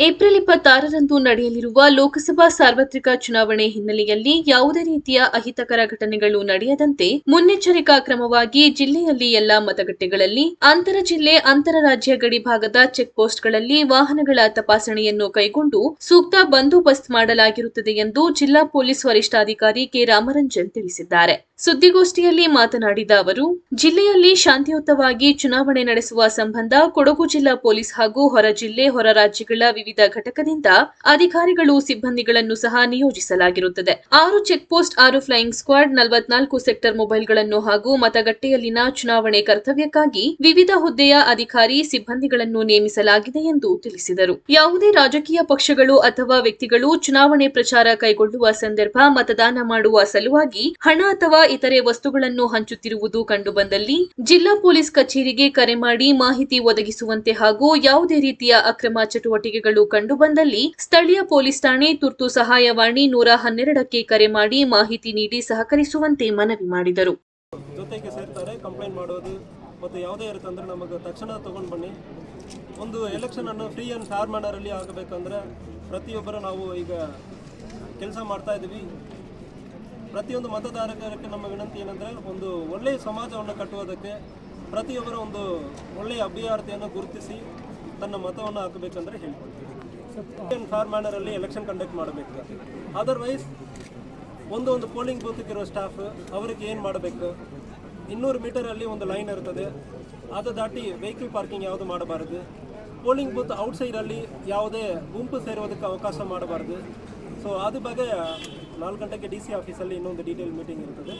April ಇಪ್ಪತ್ತಾರರಂದು ನಡೆಯಲಿರುವ ಲೋಕಸಭಾ ಸಾರ್ವತ್ರಿಕ ಚುನಾವಣೆ ಹಿನ್ನೆಲೆಯಲ್ಲಿ ಯಾವುದೇ ರೀತಿಯ ಅಹಿತಕರ ಘಟನೆಗಳು ನಡೆಯದಂತೆ ಮುನ್ನೆಚ್ಚರಿಕಾ ಕ್ರಮವಾಗಿ ಜಿಲ್ಲೆಯಲ್ಲಿ ಎಲ್ಲಾ ಮತಗಟ್ಟೆಗಳಲ್ಲಿ, ಅಂತರ ಜಿಲ್ಲೆ, ಅಂತರ ರಾಜ್ಯ ಗಡಿ ಭಾಗದ ಚೆಕ್ಪೋಸ್ಟ್ಗಳಲ್ಲಿ ವಾಹನಗಳ ತಪಾಸಣೆಯನ್ನು ಕೈಗೊಂಡು ಸೂಕ್ತ ಬಂದೋಬಸ್ತ್ ಮಾಡಲಾಗಿರುತ್ತದೆ ಎಂದು ಜಿಲ್ಲಾ ಪೊಲೀಸ್ ವರಿಷ್ಠಾಧಿಕಾರಿ ಕೆ ರಾಮರಂಜನ್ ತಿಳಿಸಿದ್ದಾರೆ. ಸುದ್ದಿಗೋಷ್ಠಿಯಲ್ಲಿ ಮಾತನಾಡಿದ ಅವರು, ಜಿಲ್ಲೆಯಲ್ಲಿ ಶಾಂತಿಯುತವಾಗಿ ಚುನಾವಣೆ ನಡೆಸುವ ಸಂಬಂಧ ಕೊಡಗು ಜಿಲ್ಲಾ ಪೊಲೀಸ್ ಹಾಗೂ ಹೊರ ಜಿಲ್ಲೆ, ಹೊರ ರಾಜ್ಯಗಳ ವಿವಿಧ ಘಟಕದಿಂದ ಅಧಿಕಾರಿಗಳು ಸಿಬ್ಬಂದಿಗಳನ್ನು ಸಹ ನಿಯೋಜಿಸಲಾಗಿರುತ್ತದೆ. ಆರು ಚೆಕ್ ಪೋಸ್ಟ್ ಆರು ಫ್ಲೈಯಿಂಗ್ ಸ್ಕ್ವಾಡ್, ನಲವತ್ನಾಲ್ಕು ಸೆಕ್ಟರ್ ಮೊಬೈಲ್ಗಳನ್ನು ಹಾಗೂ ಮತಗಟ್ಟೆಯಲ್ಲಿನ ಚುನಾವಣೆ ಕರ್ತವ್ಯಕ್ಕಾಗಿ ವಿವಿಧ ಹುದ್ದೆಯ ಅಧಿಕಾರಿ ಸಿಬ್ಬಂದಿಗಳನ್ನು ನೇಮಿಸಲಾಗಿದೆ ಎಂದು ತಿಳಿಸಿದರು. ಯಾವುದೇ ರಾಜಕೀಯ ಪಕ್ಷಗಳು ಅಥವಾ ವ್ಯಕ್ತಿಗಳು ಚುನಾವಣೆ ಪ್ರಚಾರ ಕೈಗೊಳ್ಳುವ ಸಂದರ್ಭ ಮತದಾನ ಮಾಡುವ ಸಲುವಾಗಿ ಹಣ ಅಥವಾ ಇತರೆ ವಸ್ತುಗಳನ್ನು ಹಂಚುತ್ತಿರುವುದು ಕಂಡುಬಂದಲ್ಲಿ ಜಿಲ್ಲಾ ಪೊಲೀಸ್ ಕಚೇರಿಗೆ ಕರೆ ಮಾಡಿ ಮಾಹಿತಿ ಒದಗಿಸುವಂತೆ ಹಾಗೂ ಯಾವುದೇ ರೀತಿಯ ಅಕ್ರಮ ಚಟುವಟಿಕೆಗಳು ಕಂಡುಬಂದಲ್ಲಿ ಸ್ಥಳೀಯ ಪೊಲೀಸ್ ಠಾಣೆ ತುರ್ತು ಸಹಾಯವಾಣಿ ನೂರ ಹನ್ನೆರಡಕ್ಕೆ ಕರೆ ಮಾಡಿ ಮಾಹಿತಿ ನೀಡಿ ಸಹಕರಿಸುವಂತೆ ಮನವಿ ಮಾಡಿದರು. ಜೊತೆಗೆ ಕಂಪ್ಲೇಂಟ್ ಮತ್ತು ಯಾವುದೇ ಇರುತ್ತೆ ಅಂದರೆ ನಮಗೆ ತಕ್ಷಣ ಬನ್ನಿ. ಒಂದು ಎಲೆಕ್ಷನನ್ನು ಫ್ರೀ ಆ್ಯಂಡ್ ಫೇರ್ ಮ್ಯಾನರಲ್ಲಿ ಆಗಬೇಕಂದ್ರೆ ಪ್ರತಿಯೊಬ್ಬರು ನಾವು ಈಗ ಕೆಲಸ ಮಾಡ್ತಾ ಇದ್ದೀವಿ. ಪ್ರತಿಯೊಂದು ಮತದಾರರಿಗೆ ನಮ್ಮ ವಿನಂತಿ ಏನಂದರೆ ಒಂದು ಒಳ್ಳೆಯ ಸಮಾಜವನ್ನು ಕಟ್ಟುವುದಕ್ಕೆ ಪ್ರತಿಯೊಬ್ಬರ ಒಂದು ಒಳ್ಳೆಯ ಅಭ್ಯರ್ಥಿಯನ್ನು ಗುರುತಿಸಿ ತನ್ನ ಮತವನ್ನು ಹಾಕಬೇಕಂದ್ರೆ ಹೇಳ್ಕೊಳ್ತೀವಿ ಫೇರ್ ಮ್ಯಾನರಲ್ಲಿ ಎಲೆಕ್ಷನ್ ಕಂಡಕ್ಟ್ ಮಾಡಬೇಕು. ಅದರ್ವೈಸ್ ಒಂದು ಒಂದು ಪೋಲಿಂಗ್ ಬೂತ್ಗಿರೋ ಸ್ಟಾಫ್ ಅವರಿಗೆ ಏನು ಮಾಡಬೇಕು? ಇನ್ನೂರು ಮೀಟರಲ್ಲಿ ಒಂದು ಲೈನ್ ಇರ್ತದೆ. ಅದು ದಾಟಿ ವೆಹಿಕಲ್ ಪಾರ್ಕಿಂಗ್ ಯಾವುದು ಮಾಡಬಾರದು? ಪೋಲಿಂಗ್ ಬೂತ್ ಔಟ್ಸೈಡಲ್ಲಿ ಯಾವುದೇ ಗುಂಪು ಸೇರುವುದಕ್ಕೆ ಅವಕಾಶ ಮಾಡಬಾರ್ದು. ಸೊ ಅದ್ರ ಬಗ್ಗೆ ನಾಲ್ಕು ಗಂಟೆಗೆ ಡಿ ಸಿ ಆಫೀಸಲ್ಲಿ ಇನ್ನೊಂದು ಡೀಟೇಲ್ ಮೀಟಿಂಗ್ ಇರ್ತದೆ.